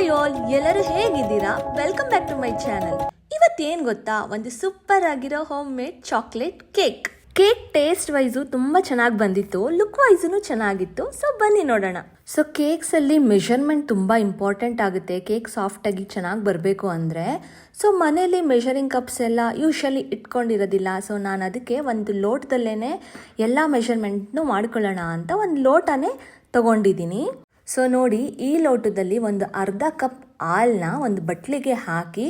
Hi all ಎಲ್ಲರೂ ಹೇಗಿದ್ದೀರಾ? Welcome back to my channel ಇವತ್ತೇನು ಗೊತ್ತಾ? ಒಂದು ಸೂಪರ್ ಆಗಿರೋ home made chocolate cake cake taste wise ತುಂಬ ಚೆನ್ನಾಗಿ ಬಂದಿತ್ತು ಲುಕ್ ವೈಸೂ ಚೆನ್ನಾಗಿತ್ತು ಸೊ ಬನ್ನಿ ನೋಡೋಣ. ಸೊ ಕೇಕ್ಸಲ್ಲಿ ಮೆಷರ್ಮೆಂಟ್ ತುಂಬ ಇಂಪಾರ್ಟೆಂಟ್ ಆಗುತ್ತೆ. ಕೇಕ್ ಸಾಫ್ಟಾಗಿ ಚೆನ್ನಾಗಿ ಬರಬೇಕು ಅಂದರೆ ಸೊ ಮನೇಲಿ ಮೆಷರಿಂಗ್ ಕಪ್ಸ್ ಎಲ್ಲ ಯೂಶಲಿ ಇಟ್ಕೊಂಡಿರೋದಿಲ್ಲ. ಸೊ ನಾನು ಅದಕ್ಕೆ ಒಂದು ಲೋಟದಲ್ಲೇ ಎಲ್ಲ ಮೆಷರ್ಮೆಂಟ್ನು ಮಾಡ್ಕೊಳ್ಳೋಣ ಅಂತ ಒಂದು ಲೋಟನೇ ತಗೊಂಡಿದ್ದೀನಿ. ಸೊ ನೋಡಿ, ಈ ಲೋಟದಲ್ಲಿ ಒಂದು ಅರ್ಧ ಕಪ್ ಹಾಲನ್ನ ಒಂದು ಬಟ್ಲಿಗೆ ಹಾಕಿ,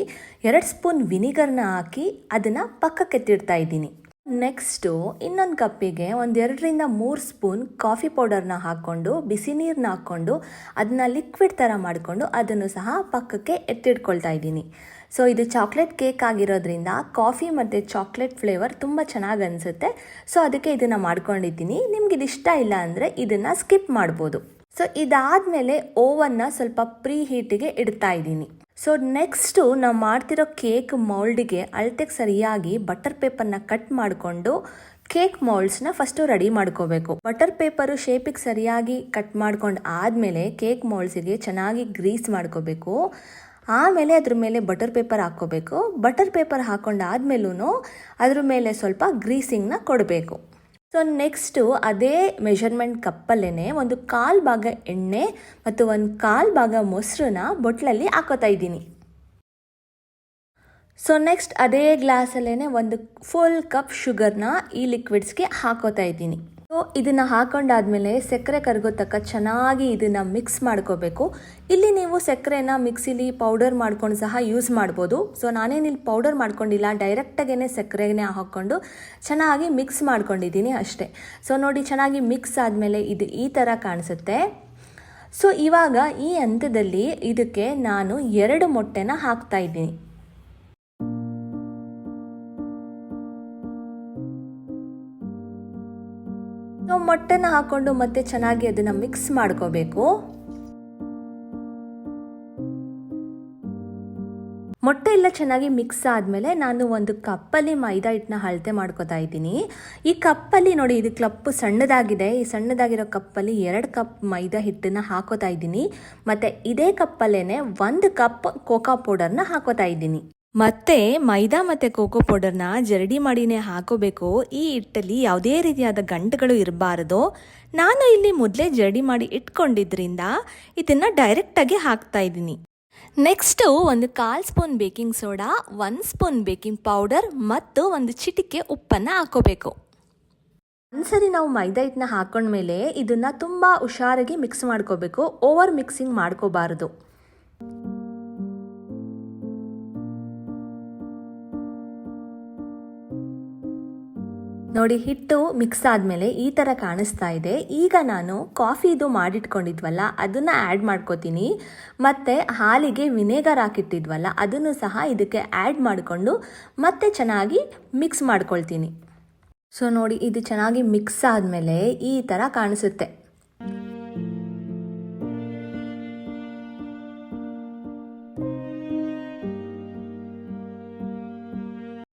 ಎರಡು ಸ್ಪೂನ್ ವಿನಿಗರ್ನ ಹಾಕಿ ಅದನ್ನು ಪಕ್ಕಕ್ಕೆತ್ತಿಡ್ತಾ ಇದ್ದೀನಿ. ನೆಕ್ಸ್ಟು ಇನ್ನೊಂದು ಕಪ್ಪಿಗೆ ಒಂದು ಎರಡರಿಂದ ಮೂರು ಸ್ಪೂನ್ ಕಾಫಿ ಪೌಡರ್ನ ಹಾಕ್ಕೊಂಡು, ಬಿಸಿ ನೀರನ್ನ ಹಾಕ್ಕೊಂಡು, ಅದನ್ನ ಲಿಕ್ವಿಡ್ ಥರ ಮಾಡಿಕೊಂಡು ಅದನ್ನು ಸಹ ಪಕ್ಕಕ್ಕೆ ಎತ್ತಿಡ್ಕೊಳ್ತಾ ಇದ್ದೀನಿ. ಸೊ ಇದು ಚಾಕ್ಲೇಟ್ ಕೇಕ್ ಆಗಿರೋದ್ರಿಂದ ಕಾಫಿ ಮತ್ತು ಚಾಕ್ಲೇಟ್ ಫ್ಲೇವರ್ ತುಂಬ ಚೆನ್ನಾಗಿ ಅನಿಸುತ್ತೆ. ಸೊ ಅದಕ್ಕೆ ಇದನ್ನು ಮಾಡ್ಕೊಂಡಿದ್ದೀನಿ. ನಿಮ್ಗೆ ಇದು ಇಷ್ಟ ಇಲ್ಲ ಅಂದರೆ ಇದನ್ನು ಸ್ಕಿಪ್ ಮಾಡ್ಬೋದು. ಸೊ ಇದಾದಮೇಲೆ ಓವನ್ನ ಸ್ವಲ್ಪ ಪ್ರೀ ಹೀಟಿಗೆ ಇಡ್ತಾ ಇದ್ದೀನಿ. ಸೊ ನೆಕ್ಸ್ಟು ನಾವು ಮಾಡ್ತಿರೋ ಕೇಕ್ ಮೌಲ್ಡಿಗೆ ಅಳತೆಗೆ ಸರಿಯಾಗಿ ಬಟರ್ ಪೇಪರ್ನ ಕಟ್ ಮಾಡಿಕೊಂಡು ಕೇಕ್ ಮೌಲ್ಡ್ಸ್ನ ಫಸ್ಟು ರೆಡಿ ಮಾಡ್ಕೋಬೇಕು. ಬಟರ್ ಪೇಪರು ಶೇಪಿಗೆ ಸರಿಯಾಗಿ ಕಟ್ ಮಾಡ್ಕೊಂಡು ಆದಮೇಲೆ ಕೇಕ್ ಮೌಲ್ಡ್ಸಿಗೆ ಚೆನ್ನಾಗಿ ಗ್ರೀಸ್ ಮಾಡ್ಕೋಬೇಕು. ಆಮೇಲೆ ಅದ್ರ ಮೇಲೆ ಬಟರ್ ಪೇಪರ್ ಹಾಕ್ಕೋಬೇಕು. ಬಟರ್ ಪೇಪರ್ ಹಾಕೊಂಡಾದ್ಮೇಲೂ ಅದ್ರ ಮೇಲೆ ಸ್ವಲ್ಪ ಗ್ರೀಸಿಂಗ್ನ ಕೊಡಬೇಕು. ಸೊ ನೆಕ್ಸ್ಟು ಅದೇ ಮೆಷರ್ಮೆಂಟ್ ಕಪ್ಪಲ್ಲೇ ಒಂದು ಕಾಲು ಭಾಗ ಎಣ್ಣೆ ಮತ್ತು ಒಂದು ಕಾಲು ಭಾಗ ಮೊಸರನ್ನ ಬೊಟ್ಲಲ್ಲಿ ಹಾಕೋತಾ ಇದ್ದೀನಿ. ಸೊ ನೆಕ್ಸ್ಟ್ ಅದೇ ಗ್ಲಾಸಲ್ಲೇ ಒಂದು ಫುಲ್ ಕಪ್ ಶುಗರ್ನ ಈ ಲಿಕ್ವಿಡ್ಸ್ಗೆ ಹಾಕೋತಾ ಇದ್ದೀನಿ. ಸೊ, ಇದನ್ನು ಹಾಕೊಂಡಾದ್ಮೇಲೆ ಸಕ್ಕರೆ ಕರಗೋ ತಕ್ಕ ಚೆನ್ನಾಗಿ ಇದನ್ನು ಮಿಕ್ಸ್ ಮಾಡ್ಕೋಬೇಕು. ಇಲ್ಲಿ ನೀವು ಸಕ್ಕರೆನ ಮಿಕ್ಸಿಲಿ ಪೌಡರ್ ಮಾಡ್ಕೊಂಡು ಸಹ ಯೂಸ್ ಮಾಡ್ಬೋದು. ಸೊ ನಾನೇನಿಲ್ಲಿ ಪೌಡರ್ ಮಾಡ್ಕೊಂಡಿಲ್ಲ ಡೈರೆಕ್ಟಾಗೇ ಸಕ್ಕರೆನೇ ಹಾಕ್ಕೊಂಡು ಚೆನ್ನಾಗಿ ಮಿಕ್ಸ್ ಮಾಡ್ಕೊಂಡಿದ್ದೀನಿ ಅಷ್ಟೇ. ಸೊ ನೋಡಿ ಚೆನ್ನಾಗಿ ಮಿಕ್ಸ್ ಆದಮೇಲೆ ಇದು ಈ ಥರ ಕಾಣಿಸುತ್ತೆ. ಸೊ ಇವಾಗ ಈ ಹಂತದಲ್ಲಿ ಇದಕ್ಕೆ ನಾನು ಎರಡು ಮೊಟ್ಟೆನ ಹಾಕ್ತಾ ಇದ್ದೀನಿ. ಮೊಟ್ಟೆನ ಹಾಕೊಂಡು ಮತ್ತೆ ಚೆನ್ನಾಗಿ ಅದನ್ನ ಮಿಕ್ಸ್ ಮಾಡ್ಕೋಬೇಕು. ಮೊಟ್ಟೆ ಎಲ್ಲ ಚೆನ್ನಾಗಿ ಮಿಕ್ಸ್ ಆದಮೇಲೆ ನಾನು ಒಂದು ಕಪ್ಪಲ್ಲಿ ಮೈದಾ ಹಿಟ್ಟನ್ನ ಅಳತೆ ಮಾಡ್ಕೋತಾ ಇದ್ದೀನಿ. ಈ ಕಪ್ಪಲ್ಲಿ ನೋಡಿ ಇದು ಕ್ಲಪ್ ಸಣ್ಣದಾಗಿದೆ. ಈ ಸಣ್ಣದಾಗಿರೋ ಕಪ್ಪಲ್ಲಿ ಎರಡು ಕಪ್ ಮೈದಾ ಹಿಟ್ಟನ್ನ ಹಾಕೋತಾ ಇದ್ದೀನಿ. ಮತ್ತು ಇದೇ ಕಪ್ಪಲ್ಲೇ ಒಂದು ಕಪ್ ಕೋಕಾ ಪೌಡರ್ನ ಹಾಕೋತಾ ಇದ್ದೀನಿ. ಮತ್ತೆ ಮೈದಾ ಮತ್ತು ಕೋಕೋ ಪೌಡರ್ನ ಜರಡಿ ಮಾಡಿನೇ ಹಾಕೋಬೇಕು. ಈ ಹಿಟ್ಟಲ್ಲಿ ಯಾವುದೇ ರೀತಿಯಾದ ಗಂಟುಗಳು ಇರಬಾರದು. ನಾನು ಇಲ್ಲಿ ಮೊದಲೇ ಜರಡಿ ಮಾಡಿ ಇಟ್ಕೊಂಡಿದ್ರಿಂದ ಇದನ್ನು ಡೈರೆಕ್ಟಾಗಿ ಹಾಕ್ತಾ ಇದ್ದೀನಿ. ನೆಕ್ಸ್ಟು ಒಂದು ಕಾಲು spoon baking soda one spoon baking powder ಮತ್ತು ಒಂದು ಚಿಟಿಕೆ ಉಪ್ಪನ್ನು ಹಾಕೋಬೇಕು. ಒಂದ್ಸರಿ ನಾವು ಮೈದಾ ಹಿಟ್ಟನ್ನ ಹಾಕೊಂಡ್ಮೇಲೆ ಇದನ್ನು ತುಂಬ ಹುಷಾರಾಗಿ ಮಿಕ್ಸ್ ಮಾಡ್ಕೋಬೇಕು. ಓವರ್ ಮಿಕ್ಸಿಂಗ್ ಮಾಡ್ಕೋಬಾರದು. ನೋಡಿ, ಹಿಟ್ಟು ಮಿಕ್ಸ್ ಆದಮೇಲೆ ಈ ಥರ ಕಾಣಿಸ್ತಾ ಇದೆ. ಈಗ ನಾನು ಕಾಫಿದು ಮಾಡಿಟ್ಕೊಂಡಿದ್ವಲ್ಲ, ಅದನ್ನು ಆ್ಯಡ್ ಮಾಡ್ಕೋತೀನಿ. ಮತ್ತು ಹಾಲಿಗೆ ವಿನೇಗರ್ ಹಾಕಿಟ್ಟಿದ್ವಲ್ಲ, ಅದನ್ನು ಸಹ ಇದಕ್ಕೆ ಆ್ಯಡ್ ಮಾಡಿಕೊಂಡು ಮತ್ತೆ ಚೆನ್ನಾಗಿ ಮಿಕ್ಸ್ ಮಾಡ್ಕೊಳ್ತೀನಿ. ಸೊ ನೋಡಿ, ಇದು ಚೆನ್ನಾಗಿ ಮಿಕ್ಸ್ ಆದಮೇಲೆ ಈ ಥರ ಕಾಣಿಸುತ್ತೆ.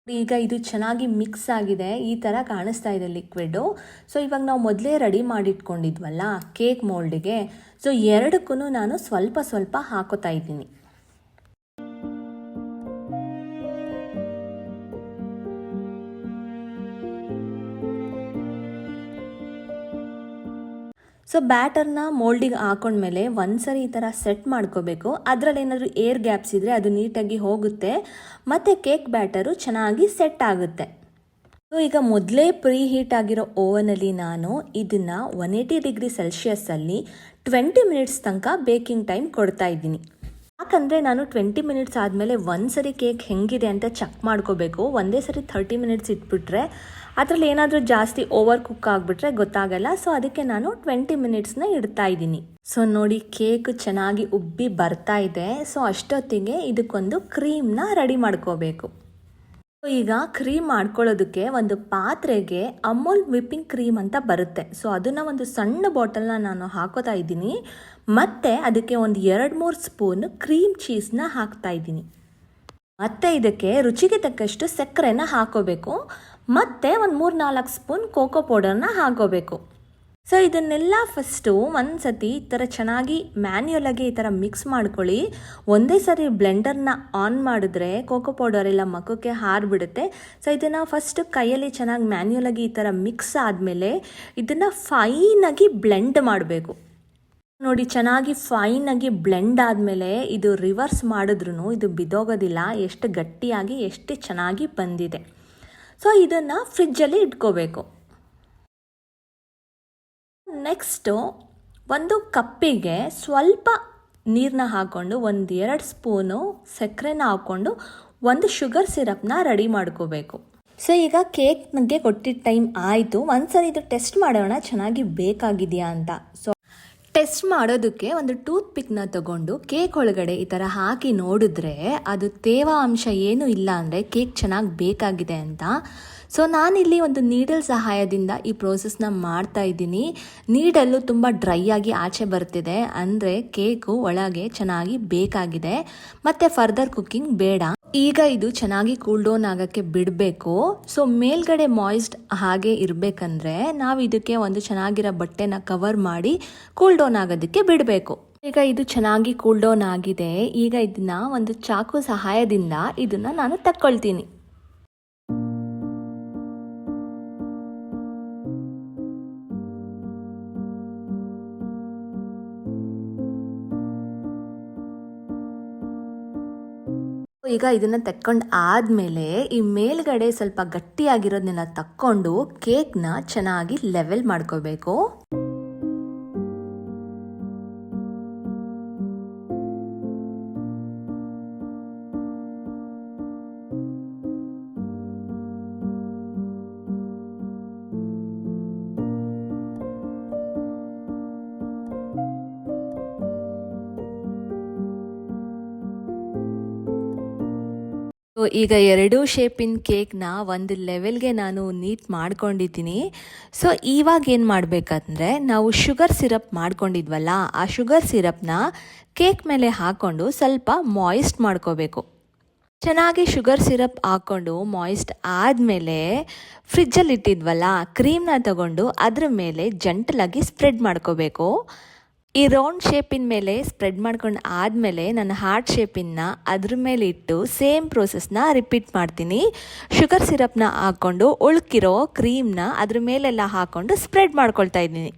ಈಗ ಇದು ಚೆನ್ನಾಗಿ ಮಿಕ್ಸ್ ಆಗಿದೆ. ಈ ಥರ ಕಾಣಿಸ್ತಾ ಇದೆ ಲಿಕ್ವಿಡು. ಸೊ ಇವಾಗ ನಾವು ಮೊದಲೇ ರೆಡಿ ಮಾಡಿಟ್ಕೊಂಡಿದ್ವಲ್ಲ ಕೇಕ್ ಮೋಲ್ಡಿಗೆ. ಸೊ ಎರಡಕ್ಕೂ ನಾನು ಸ್ವಲ್ಪ ಸ್ವಲ್ಪ ಹಾಕೋತಾ ಇದ್ದೀನಿ. ಸೊ ಬ್ಯಾಟರ್ನ ಮೋಲ್ಡಿಗೆ ಹಾಕೊಂಡ್ಮೇಲೆ ಒಂದ್ಸರಿ ಈ ಥರ ಸೆಟ್ ಮಾಡ್ಕೋಬೇಕು. ಅದರಲ್ಲಿ ಏನಾದರೂ ಏರ್ ಗ್ಯಾಪ್ಸ್ ಇದ್ದರೆ ಅದು ನೀಟಾಗಿ ಹೋಗುತ್ತೆ. ಮತ್ತು ಕೇಕ್ ಬ್ಯಾಟರು ಚೆನ್ನಾಗಿ ಸೆಟ್ ಆಗುತ್ತೆ. ಸೊ ಈಗ ಮೊದಲೇ ಪ್ರೀ ಹೀಟ್ ಆಗಿರೋ ಓವನಲ್ಲಿ ನಾನು ಇದನ್ನು ಒನ್ ಏಯ್ಟಿ ಡಿಗ್ರಿ ಸೆಲ್ಸಿಯಸ್ಸಲ್ಲಿ ಟ್ವೆಂಟಿ ಮಿನಿಟ್ಸ್ ತನಕ ಬೇಕಿಂಗ್ ಟೈಮ್ ಕೊಡ್ತಾ ಇದ್ದೀನಿ. ಯಾಕಂದರೆ ನಾನು ಟ್ವೆಂಟಿ ಮಿನಿಟ್ಸ್ ಆದಮೇಲೆ ಒಂದು ಸರಿ ಕೇಕ್ ಹೆಂಗಿದೆ ಅಂತ ಚೆಕ್ ಮಾಡ್ಕೋಬೇಕು. ಒಂದೇ ಸರಿ ಥರ್ಟಿ ಮಿನಿಟ್ಸ್ ಇಟ್ಬಿಟ್ರೆ ಅದರಲ್ಲಿ ಏನಾದರೂ ಜಾಸ್ತಿ ಓವರ್ ಕುಕ್ ಆಗಿಬಿಟ್ರೆ ಗೊತ್ತಾಗಲ್ಲ. ಸೊ ಅದಕ್ಕೆ ನಾನು ಟ್ವೆಂಟಿ ಮಿನಿಟ್ಸ್ನ ಇಡ್ತಾ ಇದ್ದೀನಿ. ಸೊ ನೋಡಿ ಕೇಕ್ ಚೆನ್ನಾಗಿ ಉಬ್ಬಿ ಬರ್ತಾ ಇದೆ. ಸೊ ಅಷ್ಟೊತ್ತಿಗೆ ಇದಕ್ಕೊಂದು ಕ್ರೀಮ್ನ ರೆಡಿ ಮಾಡ್ಕೋಬೇಕು. ಈಗ ಕ್ರೀಮ್ ಮಾಡ್ಕೊಳ್ಳೋದಕ್ಕೆ ಒಂದು ಪಾತ್ರೆಗೆ ಅಮೂಲ್ ವಿಪ್ಪಿಂಗ್ ಕ್ರೀಮ್ ಅಂತ ಬರುತ್ತೆ. ಸೊ ಅದನ್ನು ಒಂದು ಸಣ್ಣ ಬಾಟಲ್ನ ನಾನು ಹಾಕೋತಾ ಇದ್ದೀನಿ. ಮತ್ತು ಅದಕ್ಕೆ ಒಂದು ಎರಡು ಮೂರು ಸ್ಪೂನ್ ಕ್ರೀಮ್ ಚೀಸ್ನ ಹಾಕ್ತಾ ಇದ್ದೀನಿ. ಮತ್ತು ಇದಕ್ಕೆ ರುಚಿಗೆ ತಕ್ಕಷ್ಟು ಸಕ್ಕರೆನ ಹಾಕೋಬೇಕು. ಮತ್ತು ಒಂದು ಮೂರು ನಾಲ್ಕು ಸ್ಪೂನ್ ಕೋಕೋ ಪೌಡರ್ನ ಹಾಕೋಬೇಕು. ಸೊ ಇದನ್ನೆಲ್ಲ ಫಸ್ಟು ಒಂದು ಸತಿ ಈ ಥರ ಚೆನ್ನಾಗಿ ಮ್ಯಾನ್ಯುಯಲಾಗಿ ಈ ಥರ ಮಿಕ್ಸ್ ಮಾಡ್ಕೊಳ್ಳಿ. ಒಂದೇ ಸರಿ ಬ್ಲೆಂಡರ್ನ ಆನ್ ಮಾಡಿದ್ರೆ ಕೋಕೋ ಪೌಡರ್ ಎಲ್ಲ ಮಖಕ್ಕೆ ಹಾರಿಬಿಡುತ್ತೆ. ಸೊ ಇದನ್ನು ಫಸ್ಟ್ ಕೈಯಲ್ಲಿ ಚೆನ್ನಾಗಿ ಮ್ಯಾನ್ಯುಯಲ್ ಆಗಿ ಈ ಥರ ಮಿಕ್ಸ್ ಆದಮೇಲೆ ಇದನ್ನು ಫೈನಾಗಿ ಬ್ಲೆಂಡ್ ಮಾಡಬೇಕು. ನೋಡಿ, ಚೆನ್ನಾಗಿ ಫೈನಾಗಿ ಬ್ಲೆಂಡ್ ಆದಮೇಲೆ ಇದು ರಿವರ್ಸ್ ಮಾಡಿದ್ರೂ ಇದು ಬಿದ್ದೋಗೋದಿಲ್ಲ. ಎಷ್ಟು ಗಟ್ಟಿಯಾಗಿ, ಎಷ್ಟು ಚೆನ್ನಾಗಿ ಬಂದಿದೆ. ಸೊ ಇದನ್ನು ಫ್ರಿಜ್ಜಲ್ಲಿ ಇಟ್ಕೋಬೇಕು. ನೆಕ್ಸ್ಟು ಒಂದು ಕಪ್ಪಿಗೆ ಸ್ವಲ್ಪ ನೀರನ್ನ ಹಾಕ್ಕೊಂಡು ಒಂದು ಎರಡು ಸ್ಪೂನು ಸಕ್ಕರೆನ ಹಾಕ್ಕೊಂಡು ಒಂದು ಶುಗರ್ ಸಿರಪ್ನ ರೆಡಿ ಮಾಡ್ಕೋಬೇಕು. ಸೊ ಈಗ ಕೇಕ್ ನನಗೆ ಕೊಟ್ಟಿದ್ದ ಟೈಮ್ ಆಯಿತು. ಒಂದ್ಸರಿ ಇದು ಟೆಸ್ಟ್ ಮಾಡೋಣ. ಚೆನ್ನಾಗಿ ಬೇಕಾಗಿದೆಯಾ ಅಂತ. ಸೊ ಟೆಸ್ಟ್ ಮಾಡೋದಕ್ಕೆ ಒಂದು ಟೂತ್ ಪಿಕ್ನ ತಗೊಂಡು ಕೇಕ್ ಒಳಗಡೆ ಈ ಥರ ಹಾಕಿ ನೋಡಿದ್ರೆ ಅದು ತೇವಾಂಶ ಏನು ಇಲ್ಲ ಅಂದರೆ ಕೇಕ್ ಚೆನ್ನಾಗಿ ಬೇಕಾಗಿದೆ ಅಂತ. ಸೊ, ನಾನಿಲ್ಲಿ ಒಂದು ನೀಡಲ್ ಸಹಾಯದಿಂದ ಈ ಪ್ರೋಸೆಸ್ನ ಮಾಡ್ತಾ ಇದ್ದೀನಿ. ನೀಡಲ್ಲು ತುಂಬ ಡ್ರೈ ಆಗಿ ಆಚೆ ಬರ್ತಿದೆ ಅಂದರೆ ಕೇಕು ಒಳಗೆ ಚೆನ್ನಾಗಿ ಬೇಕಾಗಿದೆ. ಮತ್ತು ಫರ್ದರ್ ಕುಕ್ಕಿಂಗ್ ಬೇಡ. ಈಗ ಇದು ಚೆನ್ನಾಗಿ ಕೂಲ್ ಡೌನ್ ಆಗೋಕ್ಕೆ ಬಿಡಬೇಕು. ಸೊ ಮೇಲ್ಗಡೆ ಮಾಯ್ಸ್ಡ್ ಹಾಗೆ ಇರಬೇಕಂದ್ರೆ ನಾವು ಇದಕ್ಕೆ ಒಂದು ಚೆನ್ನಾಗಿರೋ ಬಟ್ಟೆನ ಕವರ್ ಮಾಡಿ ಕೂಲ್ ಡೌನ್ ಆಗೋದಕ್ಕೆ ಬಿಡಬೇಕು. ಈಗ ಇದು ಚೆನ್ನಾಗಿ ಕೂಲ್ ಡೌನ್ ಆಗಿದೆ. ಈಗ ಇದನ್ನ ಒಂದು ಚಾಕು ಸಹಾಯದಿಂದ ಇದನ್ನ ನಾನು ತಕ್ಕೊಳ್ತೀನಿ. ಈಗ ಇದನ್ನ ತೆಕ್ಕೊಂಡು ಆದಮೇಲೆ ಈ ಮೇಲ್ಗಡೆ ಸ್ವಲ್ಪ ಗಟ್ಟಿಯಾಗಿರೋದನ್ನೆಲ್ಲ ತಕ್ಕೊಂಡು ಕೇಕ್ನ ಚೆನ್ನಾಗಿ ಲೆವೆಲ್ ಮಾಡ್ಕೋಬೇಕು. ಈಗ ಎರಡೂ ಶೇಪಿನ ಕೇಕ್ನ ಒಂದು ಲೆವೆಲ್ಗೆ ನಾನು ನೀಟ್ ಮಾಡ್ಕೊಂಡಿದ್ದೀನಿ. ಸೊ ಇವಾಗ ಏನು ಮಾಡಬೇಕಂದ್ರೆ, ನಾವು ಶುಗರ್ ಸಿರಪ್ ಮಾಡ್ಕೊಂಡಿದ್ವಲ್ಲ, ಆ ಶುಗರ್ ಸಿರಪ್ನ ಕೇಕ್ ಮೇಲೆ ಹಾಕ್ಕೊಂಡು ಸ್ವಲ್ಪ ಮಾಯಿಸ್ಟ್ ಮಾಡ್ಕೋಬೇಕು. ಚೆನ್ನಾಗಿ ಶುಗರ್ ಸಿರಪ್ ಹಾಕ್ಕೊಂಡು ಮಾಯಿಸ್ಟ್ ಆದಮೇಲೆ ಫ್ರಿಜ್ಜಲ್ಲಿ ಇಟ್ಟಿದ್ವಲ್ಲ ಕ್ರೀಮ್ನ ತಗೊಂಡು ಅದ್ರ ಮೇಲೆ ಜಂಟಲಾಗಿ ಸ್ಪ್ರೆಡ್ ಮಾಡ್ಕೋಬೇಕು. ಈ ರೌಂಡ್ ಶೇಪಿನ ಮೇಲೆ ಸ್ಪ್ರೆಡ್ ಮಾಡ್ಕೊಂಡು ಆದಮೇಲೆ ನಾನು ಹಾರ್ಟ್ ಶೇಪಿನ ಅದ್ರ ಮೇಲೆ ಇಟ್ಟು ಸೇಮ್ ಪ್ರೋಸೆಸ್ನ ರಿಪೀಟ್ ಮಾಡ್ತೀನಿ. ಶುಗರ್ ಸಿರಪ್ನ ಹಾಕ್ಕೊಂಡು ಉಳ್ಕಿರೋ ಕ್ರೀಮ್ನ ಅದ್ರ ಮೇಲೆಲ್ಲ ಹಾಕ್ಕೊಂಡು ಸ್ಪ್ರೆಡ್ ಮಾಡ್ಕೊಳ್ತಾ ಇದ್ದೀನಿ.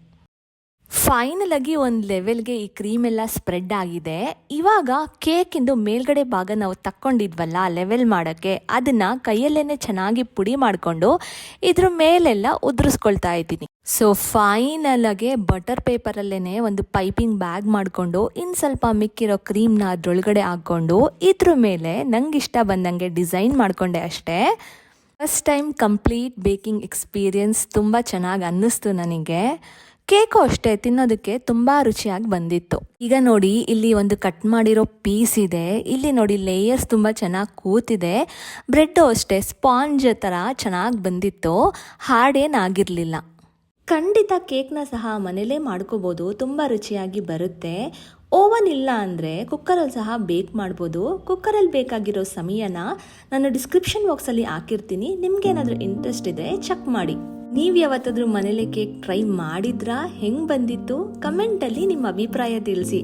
ಫೈನಲ್ ಆಗಿ ಒಂದು ಲೆವೆಲ್ಗೆ ಈ ಕ್ರೀಮ್ ಎಲ್ಲ ಸ್ಪ್ರೆಡ್ ಆಗಿದೆ. ಇವಾಗ ಕೇಕಿಂದು ಮೇಲ್ಗಡೆ ಭಾಗ ನಾವು ತಕ್ಕೊಂಡಿದ್ವಲ್ಲ ಲೆವೆಲ್ ಮಾಡೋಕ್ಕೆ, ಅದನ್ನು ಕೈಯಲ್ಲೇನೆ ಚೆನ್ನಾಗಿ ಪುಡಿ ಮಾಡಿಕೊಂಡು ಇದ್ರ ಮೇಲೆಲ್ಲ ಉದುರಿಸ್ಕೊಳ್ತಾ ಇದ್ದೀನಿ. ಸೊ ಫೈನಲ್ ಆಗಿ ಬಟರ್ ಪೇಪರಲ್ಲೇ ಒಂದು ಪೈಪಿಂಗ್ ಬ್ಯಾಗ್ ಮಾಡಿಕೊಂಡು ಇನ್ನು ಸ್ವಲ್ಪ ಮಿಕ್ಕಿರೋ ಕ್ರೀಮ್ನ ಅದ್ರೊಳಗಡೆ ಹಾಕ್ಕೊಂಡು, ಇದ್ರ ಮೇಲೆ ನಂಗೆ ಇಷ್ಟ ಬಂದಂಗೆ ಡಿಸೈನ್ ಮಾಡಿಕೊಂಡೆ ಅಷ್ಟೇ. First time complete baking experience ತುಂಬ ಚೆನ್ನಾಗಿ ಅನ್ನಿಸ್ತು ನನಗೆ. ಕೇಕು ಅಷ್ಟೇ ತಿನ್ನೋದಕ್ಕೆ ತುಂಬ ರುಚಿಯಾಗಿ ಬಂದಿತ್ತು. ಈಗ ನೋಡಿ, ಇಲ್ಲಿ ಒಂದು ಕಟ್ ಮಾಡಿರೋ ಪೀಸ್ ಇದೆ. ಇಲ್ಲಿ ನೋಡಿ, ಲೇಯರ್ಸ್ ತುಂಬ ಚೆನ್ನಾಗಿ ಕೂತಿದೆ. ಬ್ರೆಡ್ಡು ಅಷ್ಟೇ, ಸ್ಪಾಂಜ್ ಥರ ಚೆನ್ನಾಗಿ ಬಂದಿತ್ತು. ಹಾರ್ಡೇನಾಗಿರಲಿಲ್ಲ ಖಂಡಿತ ಕೇಕ್ನ ಸಹ ಮನೇಲೇ ಮಾಡ್ಕೋಬೋದು, ತುಂಬ ರುಚಿಯಾಗಿ ಬರುತ್ತೆ. ಓವನ್ ಇಲ್ಲ ಅಂದರೆ ಕುಕ್ಕರಲ್ಲಿ ಸಹ ಬೇಕ್ ಮಾಡ್ಬೋದು. ಕುಕ್ಕರಲ್ಲಿ ಬೇಕಾಗಿರೋ ಸಮಯನ ನಾನು ಡಿಸ್ಕ್ರಿಪ್ಷನ್ ಬಾಕ್ಸಲ್ಲಿ ಹಾಕಿರ್ತೀನಿ. ನಿಮ್ಗೇನಾದರೂ ಇಂಟ್ರೆಸ್ಟ್ ಇದೆ, ಚೆಕ್ ಮಾಡಿ. ನೀವು ಯಾವತ್ತಾದ್ರೂ ಮನೇಲಿ ಕೇಕ್ ಟ್ರೈ ಮಾಡಿದ್ರಾ? ಹೆಂಗೆ ಬಂದಿತ್ತು? ಕಮೆಂಟ್ ಅಲ್ಲಿ ನಿಮ್ಮ ಅಭಿಪ್ರಾಯ ತಿಳಿಸಿ.